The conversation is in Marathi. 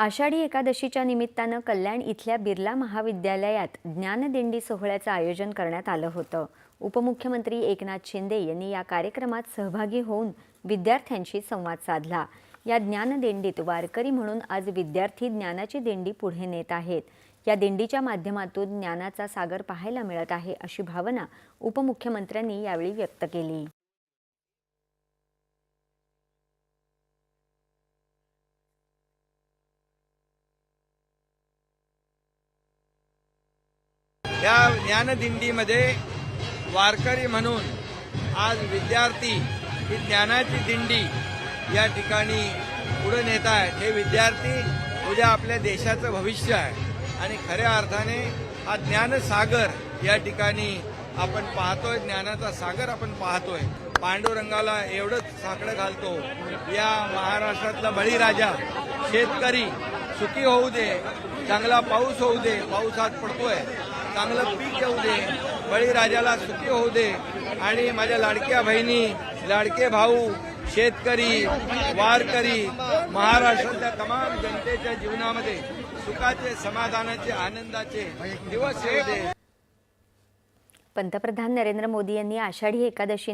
आषाढी एकादशीच्या निमित्तानं कल्याण इथल्या बिर्ला महाविद्यालयात ज्ञानदिंडी सोहळ्याचं आयोजन करण्यात आलं होतं. उपमुख्यमंत्री एकनाथ शिंदे यांनी या कार्यक्रमात सहभागी होऊन विद्यार्थ्यांशी संवाद साधला. या ज्ञानदिंडीत वारकरी म्हणून आज विद्यार्थी ज्ञानाची दिंडी पुढे नेत आहेत. या दिंडीच्या माध्यमातून ज्ञानाचा सागर पाहायला मिळत आहे अशी भावना उपमुख्यमंत्र्यांनी यावेळी व्यक्त केली. या ज्ञानदिंडीमध्ये वारकरी म्हणून आज विद्यार्थी ही ज्ञानाची दिंडी या ठिकाणी पुढे नेत आहेत. हे विद्यार्थी उद्या आपल्या देशाचं भविष्य आहे. आणि खऱ्या अर्थाने हा ज्ञानसागर या ठिकाणी आपण पाहतोय ज्ञानाचा सागर आपण पाहतोय. पांडुरंगाला एवढंच साकडं घालतो. या महाराष्ट्रातला बळीराजा शेतकरी सुखी होऊ दे चांगला पाऊस होऊ दे पाऊस आज पडतोय. चांगलं पीक येऊ दे बळीराजाला सुखी होऊ दे आणि माझ्या लाडक्या बहिणी लाडके भाऊ शेतकरी वारकरी महाराष्ट्रातल्या तमाम जनतेच्या जीवनामध्ये सुखाचे समाधानाचे आनंदाचे दिवस दे. पंतप्रधान नरेंद्र मोदी यांनी आषाढी एकादशी